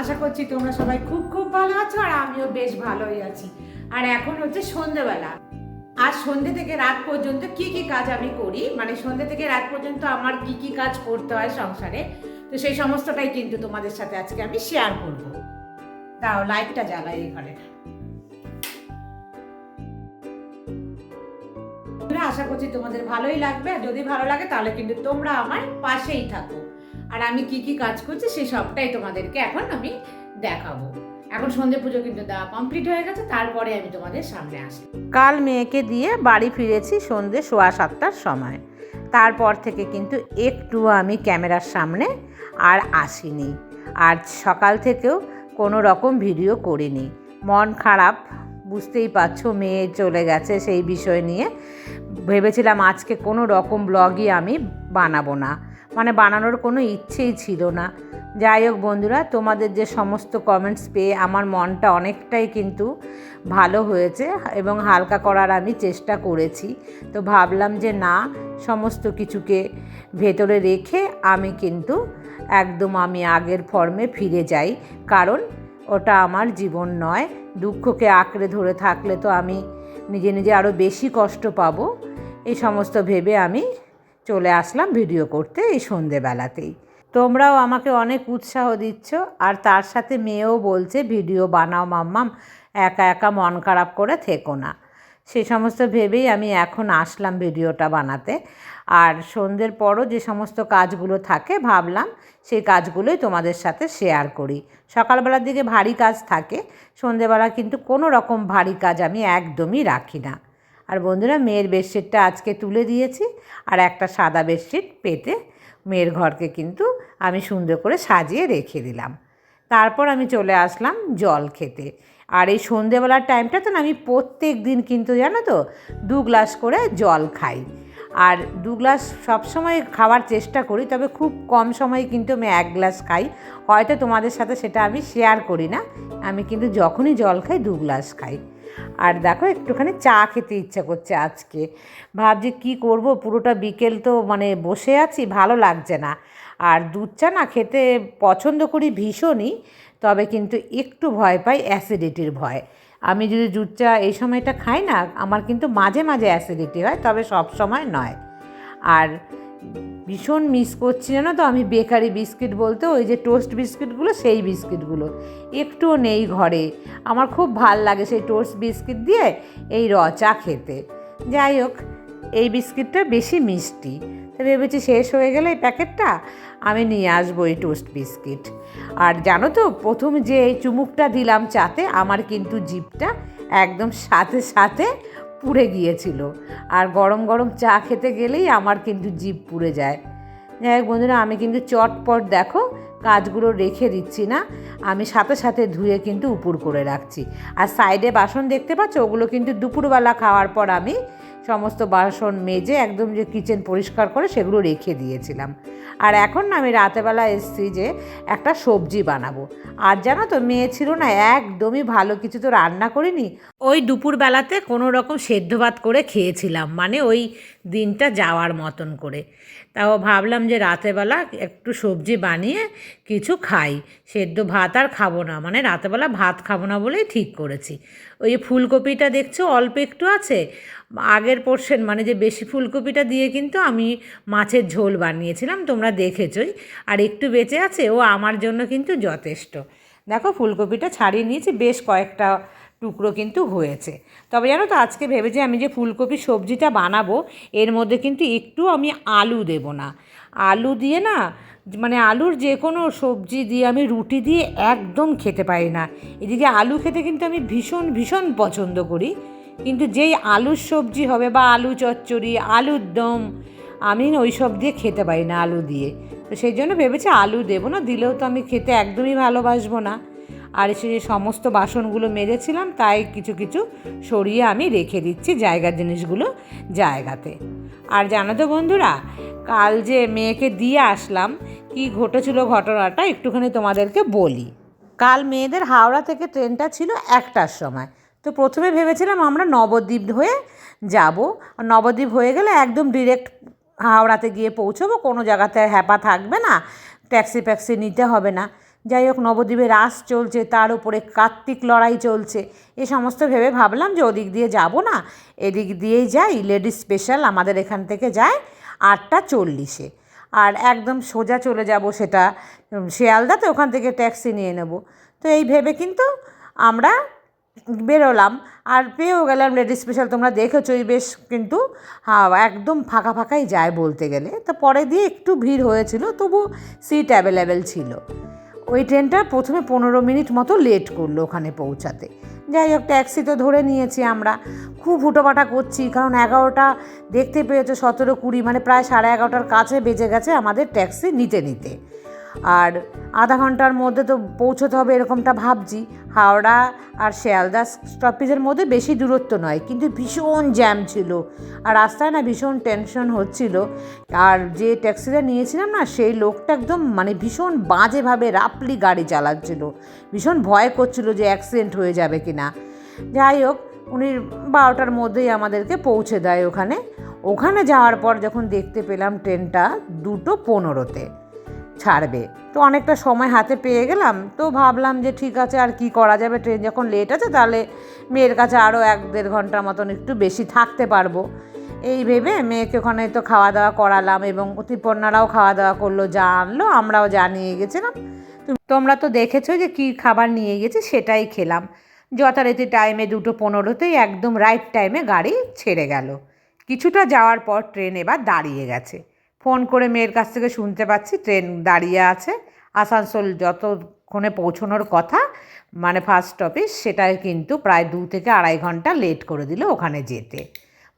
আশা করছি তোমরা সবাই খুব খুব ভালো আছো আর আমিও বেশ ভালোই আছি। আর এখন হচ্ছে সন্ধেবেলা। আর সন্ধে থেকে রাত পর্যন্ত কি কি কাজ আমি করি? মানে সন্ধে থেকে রাত পর্যন্ত আমার কি কি কাজ করতে হয় সংসারে? তো সেই সমস্তটাই কিন্তু তোমাদের সাথে আজকে আমি শেয়ার করব। দাও লাইটটা জ্বালাই এই ঘরে আশা করছি তোমাদের ভালোই লাগবে। আর যদি ভালো লাগে তাহলে কিন্তু তোমরা আমার পাশেই থাকো। আর আমি কি কি কাজ করছি সেই সবটাই তোমাদেরকে এখন আমি দেখাবো। এখন সন্ধে পুজো কিন্তু দেওয়া কমপ্লিট হয়ে গেছে, তারপরে আমি তোমাদের সামনে আসি। কাল মেয়েকে দিয়ে বাড়ি ফিরেছি সন্ধে সোয়া সাতটার সময়। তারপর থেকে কিন্তু একটু আমি ক্যামেরার সামনে আর আসিনি। আর সকাল থেকেও কোনো রকম ভিডিও করিনি। মন খারাপ, বুঝতেই পারছ মেয়ে চলে গেছে সেই বিষয় নিয়ে। ভেবেছিলাম আজকে কোনো রকম ব্লগই আমি বানাবো না। মানে বানানোর কোনো ইচ্ছেই ছিল না। যাই হোক বন্ধুরা, তোমাদের যে সমস্ত কমেন্টস পেয়ে আমার মনটা অনেকটাই কিন্তু ভালো হয়েছে এবং হালকা করার আমি চেষ্টা করেছি। তো ভাবলাম যে না, সমস্ত কিছুকে ভেতরে রেখে আমি কিন্তু একদম আমি আগের ফর্মে ফিরে যাই। কারণ ওটা আমার জীবন নয়। দুঃখকে আঁকড়ে ধরে থাকলে তো আমি নিজে নিজে আরও বেশি কষ্ট পাবো। এই সমস্ত ভেবে আমি চলে আসলাম ভিডিও করতে এই সন্ধেবেলাতেই। তোমরাও আমাকে অনেক উৎসাহ দিচ্ছ আর তার সাথে মেয়েও বলছে, ভিডিও বানাও মাম্মাম, একা একা মন খারাপ করে থেকো না। সে সমস্ত ভেবেই আমি এখন আসলাম ভিডিওটা বানাতে। আর সন্ধ্যের পরও যে সমস্ত কাজগুলো থাকে, ভাবলাম সেই কাজগুলোই তোমাদের সাথে শেয়ার করি। সকালবেলার দিকে ভারী কাজ থাকে সন্ধেবেলা কিন্তু কোনো রকম ভারী কাজ আমি একদমই রাখি না। আর বন্ধুরা, মেয়ের বেডশিটটা আজকে তুলে দিয়েছি আর একটা সাদা বেডশিট পেতে মেয়ের ঘরকে কিন্তু আমি সুন্দর করে সাজিয়ে রেখে দিলাম। তারপর আমি চলে আসলাম জল খেতে। আর এই সন্ধেবেলার টাইমটা তো না, আমি প্রত্যেক দিন কিন্তু জানো তো, দু গ্লাস করে জল খাই। আর দু গ্লাস সবসময় খাওয়ার চেষ্টা করি, তবে খুব কম সময়ে কিন্তু আমি এক গ্লাস খাই। হয়তো তোমাদের সাথে সেটা আমি শেয়ার করি না। আমি কিন্তু যখনই জল খাই, দু গ্লাস খাই। আর দেখো একটুখানি চা খেতে ইচ্ছা করছে আজকে। ভাবছি কি করব? পুরোটা বিকেল তো মানে বসে আছি, ভালো লাগছে না। আর দুধ চা না খেতে পছন্দ করি ভীষণই, তবে কিন্তু একটু ভয় পাই অ্যাসিডিটির ভয়। আমি যদি দুধ চা এই সময়টা খাই না, আমার কিন্তু মাঝে মাঝে অ্যাসিডিটি হয়, তবে সব সময় নয়। আর ভীষণ মিস করছি, জানো তো? আমি বেকারি বিস্কিট বলতে ওই যে টোস্ট বিস্কিটগুলো, সেই বিস্কিটগুলো। একটুও নেই ঘরে। আমার খুব ভালো লাগে সেই টোস্ট বিস্কিট দিয়ে এই র চা খেতে। যাই হোক, এই বিস্কিটটা বেশি মিষ্টি। তো ভেবেছি শেষ হয়ে গেলে এই প্যাকেটটা আমি নিয়ে আসব এই টোস্ট বিস্কিট। আর জানো তো, প্রথম যে এই চুমুকটা দিলাম চাতে, আমার কিন্তু জিপটা একদম সাথে সাথে পুড়ে গিয়েছিল। আর গরম গরম চা খেতে গেলেই আমার কিন্তু জিভ পুড়ে যায়। যাই হোক বন্ধুরা, আমি কিন্তু চটপট দেখো কাজগুলো রেখে দিচ্ছি না। আমি সাথে সাথে ধুয়ে কিন্তু উপুর করে রাখছি। আর সাইডে বাসন দেখতে পাচ্ছ? ওগুলো কিন্তু দুপুরবেলা খাওয়ার পর আমি সমস্ত বাসন মেজে একদম যে কিচেন পরিষ্কার করে সেগুলো রেখে দিয়েছিলাম। আর এখন না আমি রাতেবেলা এসেছি যে একটা সবজি বানাবো। আর জানো তো, মেয়ে ছিল না, একদমই ভালো কিছু তো রান্না করিনি। ওই দুপুরবেলাতে কোনো রকম সেদ্ধ ভাত করে খেয়েছিলাম মানে ওই দিনটা যাওয়ার মতন করে। তাও ভাবলাম যে রাতেবেলা একটু সবজি বানিয়ে কিছু খাই। সেদ্ধ ভাত আর খাব না মানে রাতেবেলা ভাত খাব না বলেই ঠিক করেছি। ওই ফুলকপিটা দেখছ, অল্প একটু আছে। আগের পোর্শন মানে যে বেশি ফুলকপিটা দিয়ে কিন্তু আমি মাছের ঝোল বানিয়েছিলাম, তোমরা দেখেছই। আর একটু বেঁচে আছে, ও আমার জন্য কিন্তু যথেষ্ট। দেখো, ফুলকপিটা ছাড়িয়ে নিয়েছি, বেশ কয়েকটা টুকরো কিন্তু হয়েছে। তবে জানো তো, আজকে ভেবেছি আমি যে ফুলকপি সবজিটা বানাবো, এর মধ্যে কিন্তু একটু আমি আলু দেব না। আলু দিয়ে না মানে আলুর যে কোনো সবজি দিয়ে আমি রুটি দিয়ে একদম খেতে পারি না। এদিকে আলু খেতে কিন্তু আমি ভীষণ ভীষণ পছন্দ করি। কিন্তু যেই আলুর সবজি হবে বা আলু চচ্চড়ি, আলুর দম আমি ওই সব দিয়ে খেতে পারি না আলু দিয়ে। তো সেই জন্য ভেবেছি আলু দেবো না, দিলেও তো আমি খেতে একদমই ভালোবাসবো না। আর যে সমস্ত বাসনগুলো মেরেছিলাম তাই কিছু কিছু সরিয়ে আমি রেখে দিচ্ছি জায়গার জিনিসগুলো জায়গাতে। আর জানো তো বন্ধুরা, কাল যে মেয়েকে দিয়ে আসলাম, কি ঘটেছিল ঘটনাটা একটুখানি তোমাদেরকে বলি। কাল মেয়েদের হাওড়া থেকে ট্রেনটা ছিল একটার সময়। তো প্রথমে ভেবেছিলাম আমরা নবদ্বীপ হয়ে যাব। নবদ্বীপ হয়ে গেলে একদম ডিরেক্ট হাওড়াতে গিয়ে পৌঁছবো, কোনো জায়গাতে হ্যাপা থাকবে না, ট্যাক্সি ফ্যাক্সি নিতে হবে না। যাই হোক, নবদ্বীপে রাস চলছে, তার উপরে কার্তিক লড়াই চলছে। এ সমস্ত ভেবে ভাবলাম যে ওদিক দিয়ে যাব না, এদিক দিয়েই যাই, লেডিস স্পেশাল আমাদের এখান থেকে যায় আটটা চল্লিশে। আর একদম সোজা চলে যাব সেটা শিয়ালদাতে, ওখান থেকে ট্যাক্সি নিয়ে নেব। তো এই ভেবে কিন্তু আমরা বেরোলাম আর পেয়েও গেলাম লেডিস স্পেশাল তোমরা দেখেছোই বেশ, কিন্তু হ্যাঁ একদম ফাঁকা ফাঁকাই যায় বলতে গেলে। তো পরে দিয়ে একটু ভিড় হয়েছিল, তবু সিট অ্যাভেলেবেল ছিল। ওই ট্রেনটা প্রথমে পনেরো মিনিট মতো লেট করল ওখানে পৌঁছাতে। যাই হোক ট্যাক্সি তো ধরে নিয়েছি আমরা। খুব হুটোপাটা করছি, কারণ এগারোটা, দেখতে পেয়েছ, সতেরো কুড়ি মানে প্রায় সাড়ে এগারোটার কাছে বেজে গেছে আমাদের ট্যাক্সি নিতে নিতে। আর আধা ঘণ্টার মধ্যে তো পৌঁছতে হবে এরকমটা ভাবছি। হাওড়া আর শিয়ালদা স্টপেজের মধ্যে বেশি দূরত্ব নয়, কিন্তু ভীষণ জ্যাম ছিল। আর রাস্তায় না ভীষণ টেনশন হচ্ছিল। আর যে ট্যাক্সিটা নিয়েছিলাম না, সেই লোকটা একদম মানে ভীষণ বাজেভাবে রাপলি গাড়ি চালাচ্ছিল। ভীষণ ভয় করছিল যে অ্যাক্সিডেন্ট হয়ে যাবে কি না যাই হোক, উনি বারোটার মধ্যেই আমাদেরকে পৌঁছে দেয় ওখানে। ওখানে যাওয়ার পর যখন দেখতে পেলাম ট্রেনটা দুটো পনেরোতে। ছাড়বে। তো অনেকটা সময় হাতে পেয়ে গেলাম। তো ভাবলাম যে ঠিক আছে, আর কি করা যাবে? ট্রেন যখন লেট আছে, তাহলে মেয়ের কাছে আরও এক দেড় ঘণ্টার মতন একটু বেশি থাকতে পারব। এই ভেবে মেয়েকে ওখানে তো খাওয়া দাওয়া করালাম এবং অতিপন্নারাও খাওয়া দাওয়া করল যা আনলো আমরাও যা নিয়ে গেছিলাম। তোমরা তো দেখেছ যে কী খাবার নিয়ে গেছি, সেটাই খেলাম। যথারীতি টাইমে দুটো পনেরোতেই একদম রাইট টাইমে গাড়ি ছেড়ে গেল। কিছুটা যাওয়ার পর ট্রেন এবার দাঁড়িয়ে গেছে। ফোন করে মেয়ের কাছ থেকে শুনতে পাচ্ছি, ট্রেন দাঁড়িয়ে আছে। আসানসোল যতক্ষণে পৌঁছানোর কথা মানে ফার্স্ট স্টপেজ সেটাই কিন্তু প্রায় দু থেকে আড়াই ঘণ্টা লেট করে দিল ওখানে যেতে।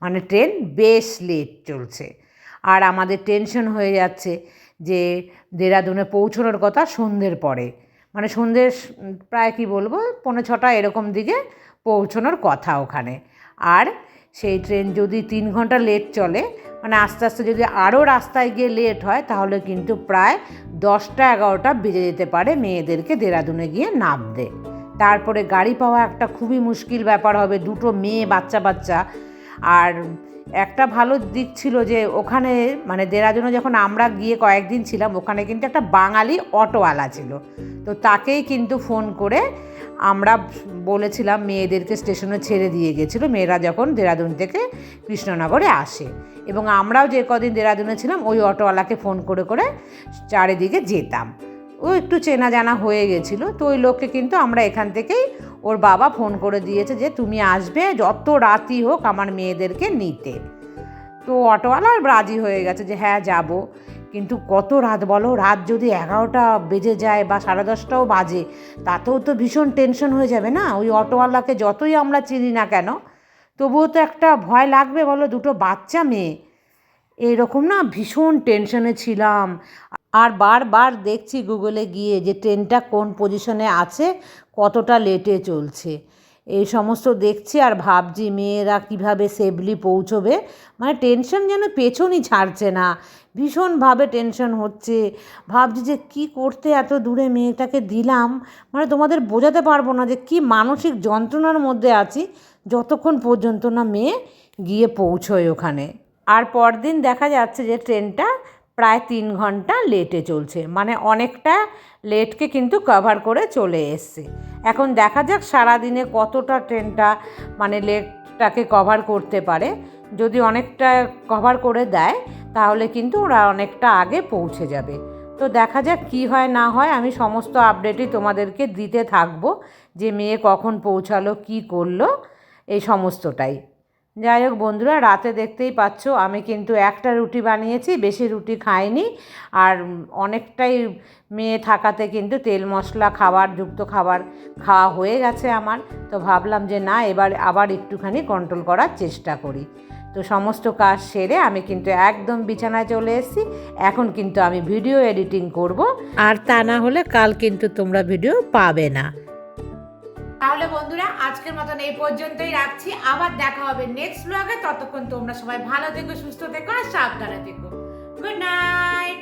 মানে ট্রেন বেশ লেট চলছে। আর আমাদের টেনশন হয়ে যাচ্ছে যে দেরাদুনে পৌঁছানোর কথা সন্ধ্যের পরে। মানে সন্ধ্যের প্রায় কি বলব, পৌনে ছটা এরকম দিকে পৌঁছানোর কথা ওখানে। আর সেই ট্রেন যদি তিন ঘণ্টা লেট চলে মানে আস্তে আস্তে যদি আরও রাস্তায় গিয়ে লেট হয়, তাহলে কিন্তু প্রায় দশটা এগারোটা বেজে যেতে পারে মেয়েদেরকে দেরাদুনে গিয়ে নামতে। তারপরে গাড়ি পাওয়া একটা খুবই মুশকিল ব্যাপার হবে, দুটো মেয়ে, বাচ্চা বাচ্চা। আর একটা ভালো দিক ছিল যে ওখানে মানে দেরাদুনে যখন আমরা গিয়ে কয়েকদিন ছিলাম, ওখানে কিন্তু একটা বাঙালি অটোওয়ালা ছিল। তো তাকেই কিন্তু ফোন করে আমরা বলেছিলাম মেয়েদেরকে স্টেশনে ছেড়ে দিয়ে গেছিল। মেয়েরা যখন দেরাদুন থেকে কৃষ্ণনগরে আসে। এবং আমরাও যে কদিন দেরাদুনে ছিলাম, ওই অটোওয়ালাকে ফোন করে করে চারিদিকে যেতাম। ও একটু চেনা জানা হয়ে গেছিল। তো ওই লোককে কিন্তু আমরা এখান থেকেই ওর বাবা ফোন করে দিয়েছে যে, তুমি আসবে, যত রাতই হোক আমার মেয়েদেরকে নিতে। তো অটোওয়ালা রাজি হয়ে গেছে যে হ্যাঁ যাব। কিন্তু কত রাত বলো? রাত যদি এগারোটা বেজে যায় বা সাড়ে দশটাও বাজে, তাতেও তো ভীষণ টেনশন হয়ে যাবে না? ওই অটোওয়ালাকে যতই আমরা চিনি না কেন, তবুও তো একটা ভয় লাগবে বলো? দুটো বাচ্চা মেয়ে। এরকম না ভীষণ টেনশনে ছিলাম। আর বারবার দেখছি গুগলে গিয়ে যে ট্রেনটা কোন পজিশনে আছে, কতটা লেটে চলছে। এই সমস্ত দেখছি আর ভাবছি মেয়েরা কীভাবে সেফলি পৌঁছবে। মানে টেনশন যেন পেছনই ছাড়ছে না। ভীষণভাবে টেনশন হচ্ছে। ভাবছি যে কি করতে এত দূরে মেয়েটাকে দিলাম? মানে তোমাদের বোঝাতে পারব না যে কি মানসিক যন্ত্রণার মধ্যে আছি যতক্ষণ পর্যন্ত না মেয়ে গিয়ে পৌঁছোয় ওখানে। আর পরদিন দেখা যাচ্ছে যে ট্রেনটা প্রায় তিন ঘণ্টা লেটে চলছে। মানে অনেকটা লেটকে কিন্তু কভার করে চলে এসছে। এখন দেখা যাক সারাদিনে কতটা ট্রেনটা মানে লেটটাকে কভার করতে পারে। যদি অনেকটা কভার করে দেয়, তাহলে কিন্তু ওরা অনেকটা আগে পৌঁছে যাবে। তো দেখা যাক কি হয়, না হয়, আমি সমস্ত আপডেটই তোমাদেরকে দিতে থাকব যে মেয়ে কখন পৌঁছালো, কি করল, এই সমস্তটাই। যাই হোক বন্ধুরা, রাতে দেখতেই পাচ্ছ, আমি কিন্তু একটা রুটি বানিয়েছি, বেশি রুটি খাইনি। আর অনেকটাই মেয়ে থাকাতে কিন্তু তেল মশলা খাবার, যুক্ত খাবার খাওয়া হয়ে গেছে আমার। তো ভাবলাম যে না, এবার আবার একটুখানি কন্ট্রোল করার চেষ্টা করি। তো সমস্ত কাজ সেরে আমি কিন্তু একদম বিছানায় চলে এসেছি। এখন কিন্তু আমি ভিডিও এডিটিং করব। আর তা না হলে কাল কিন্তু তোমরা ভিডিও পাবে না। তাহলে বন্ধুরা, আজকের মতন এই পর্যন্তই রাখছি। আবার দেখা হবে নেক্সট ব্লগে ততক্ষণ তোমরা সবাই ভালো থেকো, সুস্থ থেকো আর সাবধানে থেকো। Good night